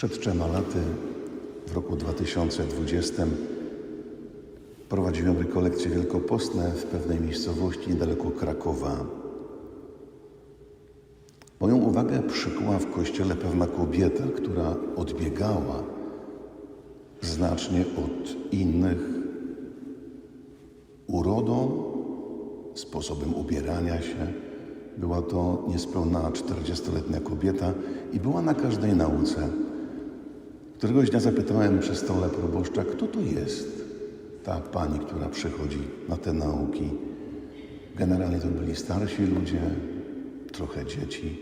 Przed trzema laty, w roku 2020, prowadziłem rekolekcje wielkopostne w pewnej miejscowości niedaleko Krakowa. Moją uwagę przykuła w kościele pewna kobieta, która odbiegała znacznie od innych urodą, sposobem ubierania się. Była to niespełna 40-letnia kobieta i była na każdej nauce. Któregoś dnia zapytałem przy stole proboszcza, kto to jest ta pani, która przychodzi na te nauki. Generalnie to byli starsi ludzie, trochę dzieci,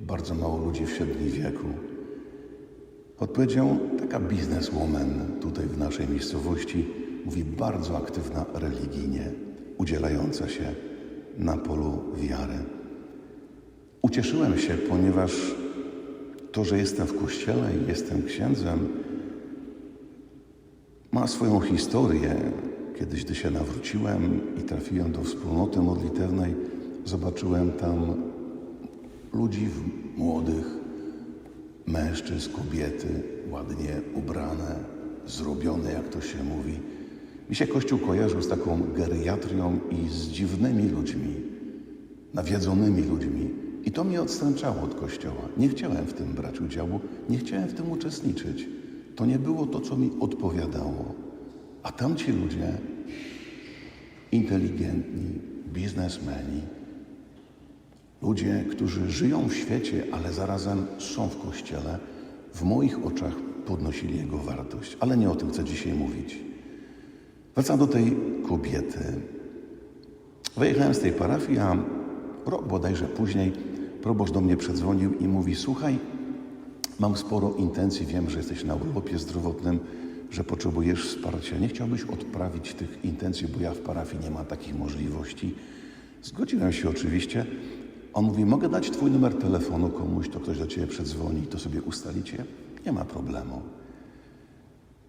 bardzo mało ludzi w średnim wieku. Odpowiedział taka bizneswoman tutaj w naszej miejscowości, mówi bardzo aktywna religijnie, udzielająca się na polu wiary. Ucieszyłem się, ponieważ to, że jestem w kościele i jestem księdzem, ma swoją historię. Kiedyś, gdy się nawróciłem i trafiłem do wspólnoty modlitewnej, zobaczyłem tam ludzi młodych, mężczyzn, kobiety, ładnie ubrane, zrobione, jak to się mówi. Mi się Kościół kojarzył z taką geriatrią i z dziwnymi ludźmi, nawiedzonymi ludźmi. I to mnie odstręczało od Kościoła. Nie chciałem w tym brać udziału, nie chciałem w tym uczestniczyć. To nie było to, co mi odpowiadało. A tamci ludzie, inteligentni, biznesmeni, ludzie, którzy żyją w świecie, ale zarazem są w Kościele, w moich oczach podnosili jego wartość. Ale nie o tym chcę dzisiaj mówić. Wracam do tej kobiety. Wyjechałem z tej parafii, a rok bodajże później proboszcz do mnie przedzwonił i mówi: Słuchaj, mam sporo intencji, wiem, że jesteś na urlopie zdrowotnym, że potrzebujesz wsparcia. Nie chciałbyś odprawić tych intencji, bo ja w parafii nie mam takich możliwości. Zgodziłem się oczywiście. On mówi: Mogę dać Twój numer telefonu komuś, to ktoś do Ciebie przedzwoni, to sobie ustalicie? Nie ma problemu.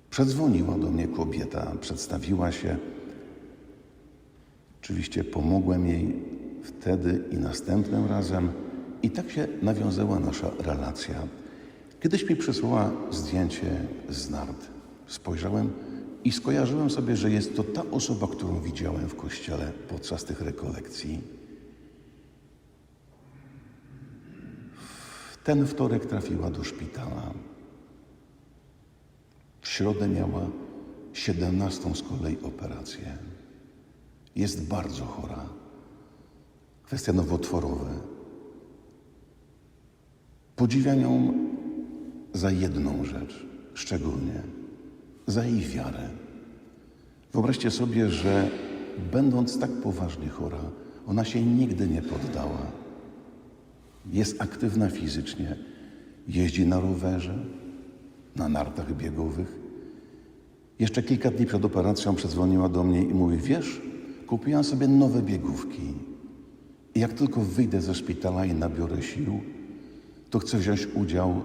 Przedzwoniła do mnie kobieta, przedstawiła się. Oczywiście pomogłem jej wtedy i następnym razem, i tak się nawiązała nasza relacja. Kiedyś mi przysłała zdjęcie z nart. Spojrzałem i skojarzyłem sobie, że jest to ta osoba, którą widziałem w kościele podczas tych rekolekcji. W ten wtorek trafiła do szpitala. W środę miała 17 z kolei operację. Jest bardzo chora. Kwestia nowotworowe. Podziwiam ją za jedną rzecz, szczególnie za jej wiarę. Wyobraźcie sobie, że będąc tak poważnie chora, ona się nigdy nie poddała. Jest aktywna fizycznie, jeździ na rowerze, na nartach biegowych. Jeszcze kilka dni przed operacją przedzwoniła do mnie i mówi: Wiesz, kupiłam sobie nowe biegówki. I jak tylko wyjdę ze szpitala i nabiorę sił, to chcę wziąć udział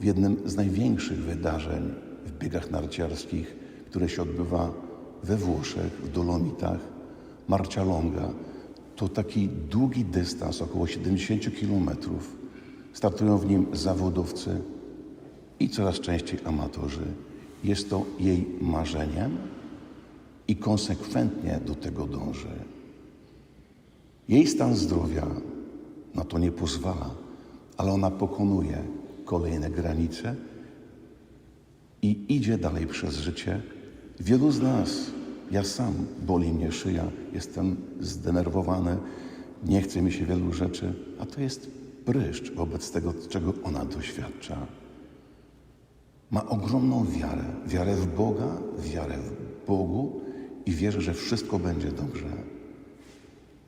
w jednym z największych wydarzeń w biegach narciarskich, które się odbywa we Włoszech, w Dolomitach, Marcia Longa. To taki długi dystans, około 70 kilometrów. Startują w nim zawodowcy i coraz częściej amatorzy. Jest to jej marzeniem i konsekwentnie do tego dąży. Jej stan zdrowia na to nie pozwala, ale ona pokonuje kolejne granice i idzie dalej przez życie. Wielu z nas, ja sam, boli mnie szyja, jestem zdenerwowany, nie chce mi się wielu rzeczy, a to jest pryszcz wobec tego, czego ona doświadcza. Ma ogromną wiarę, wiarę w Boga, wiarę w Bogu i wierzy, że wszystko będzie dobrze.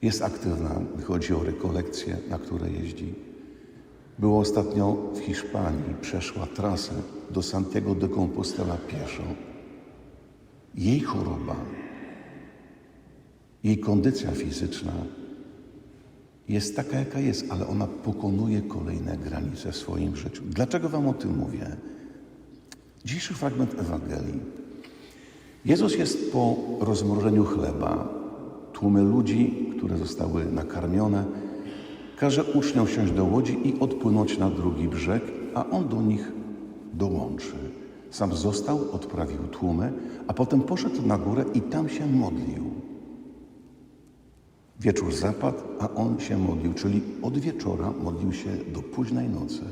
Jest aktywna, chodzi o rekolekcje, na które jeździ. Było ostatnio w Hiszpanii, przeszła trasę do Santiago de Compostela pieszo. Jej choroba, jej kondycja fizyczna jest taka, jaka jest, ale ona pokonuje kolejne granice w swoim życiu. Dlaczego Wam o tym mówię? Dzisiejszy fragment Ewangelii. Jezus jest po rozmrożeniu chleba. Tłumy ludzi, które zostały nakarmione, każe uczniom wsiąść do łodzi i odpłynąć na drugi brzeg, a on do nich dołączy. Sam został, odprawił tłumy, a potem poszedł na górę i tam się modlił. Wieczór zapadł, a on się modlił, czyli od wieczora modlił się do późnej nocy.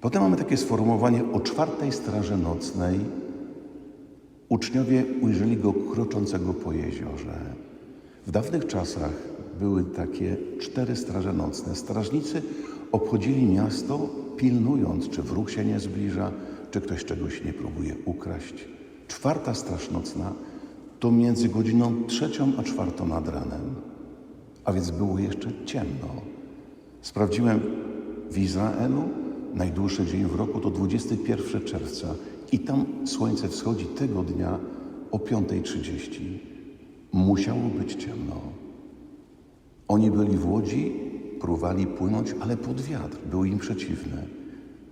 Potem mamy takie sformułowanie o czwartej straży nocnej. Uczniowie ujrzeli go kroczącego po jeziorze. W dawnych czasach były takie cztery straże nocne. Strażnicy obchodzili miasto, pilnując, czy wróg się nie zbliża, czy ktoś czegoś nie próbuje ukraść. Czwarta straż nocna to między godziną trzecią a czwartą nad ranem, a więc było jeszcze ciemno. Sprawdziłem w Izraelu, najdłuższy dzień w roku to 21 czerwca i tam słońce wschodzi tego dnia o 5.30. Musiało być ciemno. Oni byli w łodzi, próbowali płynąć, ale pod wiatr, były im przeciwne.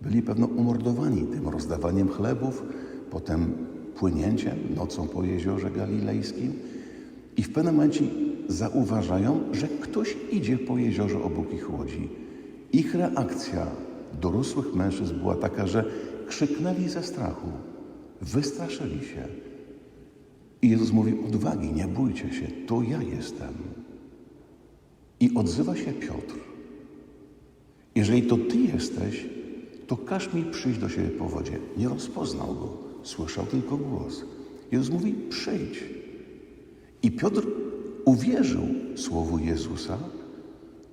Byli pewno umordowani tym rozdawaniem chlebów, potem płynięciem nocą po jeziorze galilejskim i w pewnym momencie zauważają, że ktoś idzie po jeziorze obok ich łodzi. Ich reakcja dorosłych mężczyzn była taka, że krzyknęli ze strachu, wystraszyli się. I Jezus mówi: Odwagi, nie bójcie się, to ja jestem. I odzywa się Piotr. Jeżeli to ty jesteś, to każ mi przyjść do siebie po wodzie. Nie rozpoznał go, słyszał tylko głos. Jezus mówi: Przyjdź. I Piotr uwierzył słowu Jezusa,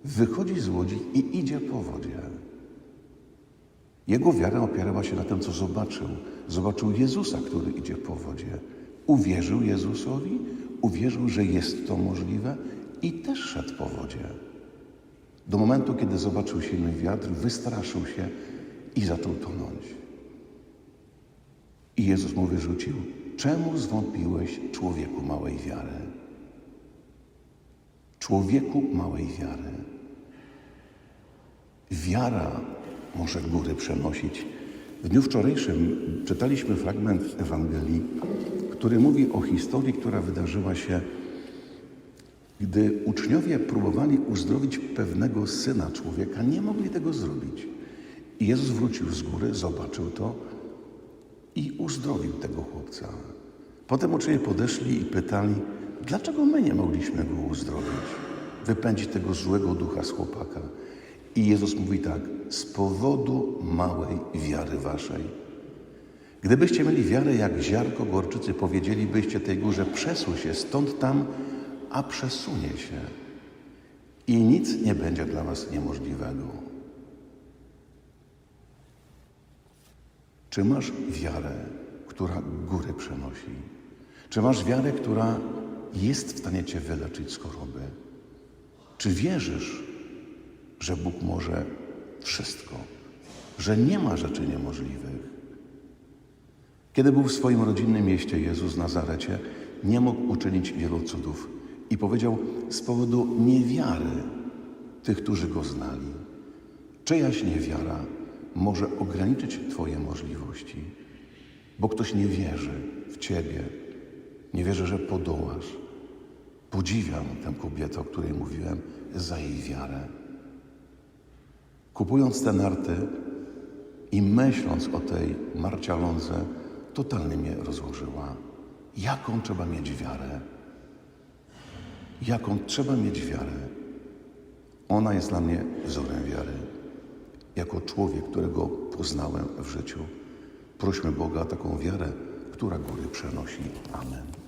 wychodzi z łodzi i idzie po wodzie. Jego wiara opierała się na tym, co zobaczył. Zobaczył Jezusa, który idzie po wodzie. Uwierzył Jezusowi, uwierzył, że jest to możliwe i też szedł po wodzie. Do momentu, kiedy zobaczył silny wiatr, wystraszył się i zaczął tonąć. I Jezus mu wyrzucił: Czemu zwątpiłeś, człowieku małej wiary? Człowieku małej wiary. Wiara może góry przenosić. W dniu wczorajszym czytaliśmy fragment Ewangelii, który mówi o historii, która wydarzyła się, gdy uczniowie próbowali uzdrowić pewnego syna człowieka, nie mogli tego zrobić. I Jezus wrócił z góry, zobaczył to i uzdrowił tego chłopca. Potem uczniowie podeszli i pytali, dlaczego my nie mogliśmy go uzdrowić, wypędzić tego złego ducha z chłopaka. I Jezus mówi tak, z powodu małej wiary waszej. Gdybyście mieli wiarę jak ziarko gorczycy, powiedzielibyście tej górze, przesuń się stąd tam, a przesunie się. I nic nie będzie dla was niemożliwego. Czy masz wiarę, która góry przenosi? Czy masz wiarę, która jest w stanie cię wyleczyć z choroby? Czy wierzysz, że Bóg może wszystko, że nie ma rzeczy niemożliwych? Kiedy był w swoim rodzinnym mieście Jezus w Nazarecie, nie mógł uczynić wielu cudów i powiedział z powodu niewiary tych, którzy go znali. Czyjaś niewiara może ograniczyć Twoje możliwości, bo ktoś nie wierzy w Ciebie, nie wierzy, że podołasz. Podziwiam tę kobietę, o której mówiłem, za jej wiarę. Kupując te narty i myśląc o tej marcialądze, totalnie mnie rozłożyła. Jaką trzeba mieć wiarę? Jaką trzeba mieć wiarę? Ona jest dla mnie wzorem wiary. Jako człowiek, którego poznałem w życiu, prośmy Boga o taką wiarę, która góry przenosi. Amen.